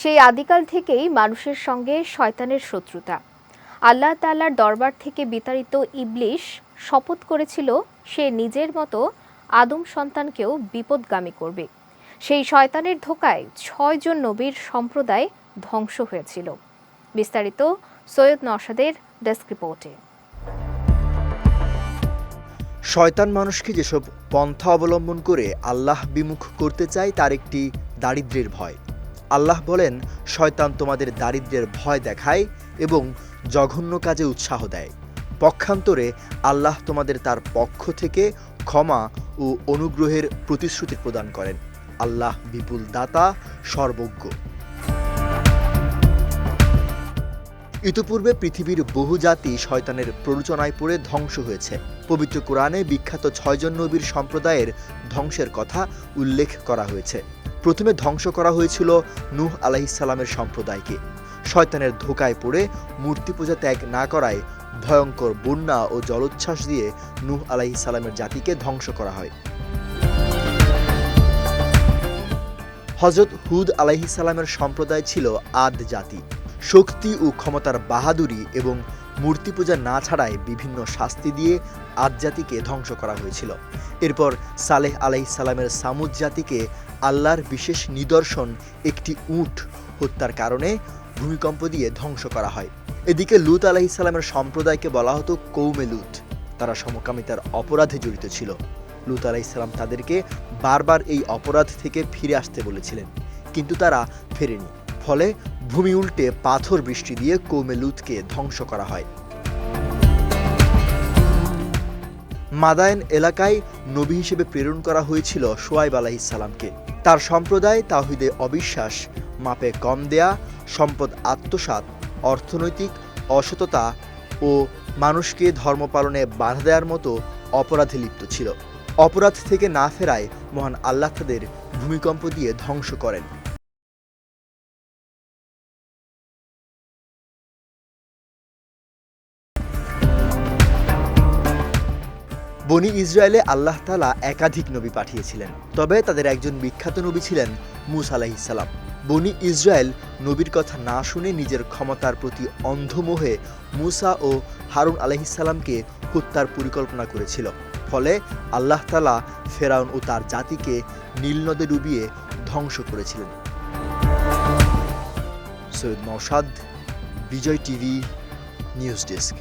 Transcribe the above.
সেই আদিকাল থেকেই মানুষের সঙ্গে শয়তানের শত্রুতা। আল্লাহ তাল্লার দরবার থেকে বিতাড়িত ইবলিশ শপথ করেছিল, সে নিজের মতো আদম সন্তানকেও বিপদগামী করবে। সেই শয়তানের ধোকায় ছয়জন নবীর সম্প্রদায় ধ্বংস হয়েছিল। বিস্তারিত সৈয়দ নওশাদের ডেস্ক রিপোর্টে। শয়তান মানুষকে যেসব পন্থা অবলম্বন করে আল্লাহ বিমুখ করতে চায়, তার একটি দারিদ্র্যের ভয়। আল্লাহ বলেন, শয়তান তোমাদের দারিদ্র্যের ভয় দেখায় এবং জঘন্য কাজে উৎসাহ দেয়। পক্ষান্তরে আল্লাহ তোমাদের তার পক্ষ থেকে ক্ষমা ও অনুগ্রহের প্রতিশ্রুতি প্রদান করেন। আল্লাহ বিপুল দাতা, সর্বজ্ঞ। ইতিপূর্বে পৃথিবীর বহু জাতি শয়তানের প্ররোচনায় পড়ে ধ্বংস হয়েছে। পবিত্র কোরআনে বিখ্যাত ছয়জন নবীর সম্প্রদায়ের ধ্বংসের কথা উল্লেখ করা হয়েছে। প্রথমে ধ্বংস করা হয়েছিল নূহ আলাহিসাল্লামের সম্প্রদায়কে। শয়তানের ধোকায় পড়ে মূর্তি পূজা ত্যাগ না করায় ভয়ঙ্কর বন্যা ও জলোচ্ছ্বাস দিয়ে নূহ আলাহিসাল্লামের জাতিকে ধ্বংস করা হয়। হজরত হুদ আলাইহিসাল্লামের সম্প্রদায় ছিল আদ জাতি। শক্তি ও ক্ষমতার বাহাদুরি এবং মূর্তি পূজা না ছাড়াই বিভিন্ন শাস্তি দিয়ে আদ জাতিকে ধ্বংস করা হয়েছিল। এরপর সালেহ আলাইসাল্লামের সামুদ জাতিকে আল্লাহর বিশেষ নিদর্শন একটি উট হত্যার কারণে ভূমিকম্প দিয়ে ধ্বংস করা হয়। এদিকে লুত আলাইসাল্লামের সম্প্রদায়কে বলা হতো কৌমে লুত। তারা সমকামিতার অপরাধে জড়িত ছিল। লুত আলাইসাল্লাম তাদেরকে বারবার এই অপরাধ থেকে ফিরে আসতে বলেছিলেন। কিন্তু তারা ফেরেনি। ফলে ভূমি উল্টে পাথর বৃষ্টি দিয়ে কৌমে লুতকে ধ্বংস করা হয়। মাদায়ন এলাকায় নবী হিসেবে প্রেরণ করা হয়েছিল সোয়াইব আলাহিসাল্লামকে তার সম্প্রদায় তাহিদে অবিশ্বাস, মাপে কম দেয়া, সম্পদ আত্মসাৎ, অর্থনৈতিক অসততা ও মানুষকে ধর্ম পালনে বাধা দেওয়ার মতো অপরাধে লিপ্ত ছিল। অপরাধ থেকে না ফেরায় মহান আল্লাহ তাদের ভূমিকম্প দিয়ে ধ্বংস করেন। বনি ইসরায়েলে আল্লাহ তালা একাধিক নবী পাঠিয়েছিলেন, তবে তাদের একজন বিখ্যাত নবী ছিলেন মুসা আলাহিসাল্লাম বনি ইসরায়েল নবীর কথা না শুনে নিজের ক্ষমতার প্রতি অন্ধমোহে মুসা ও হারুন আলাহিসাল্লামকে হত্যার পরিকল্পনা করেছিল। ফলে আল্লাহ তালা ফেরাউন ও তার জাতিকে নীল নদে ডুবিয়ে ধ্বংস করেছিলেন। Syed Naushad Bijoy TV, news desk.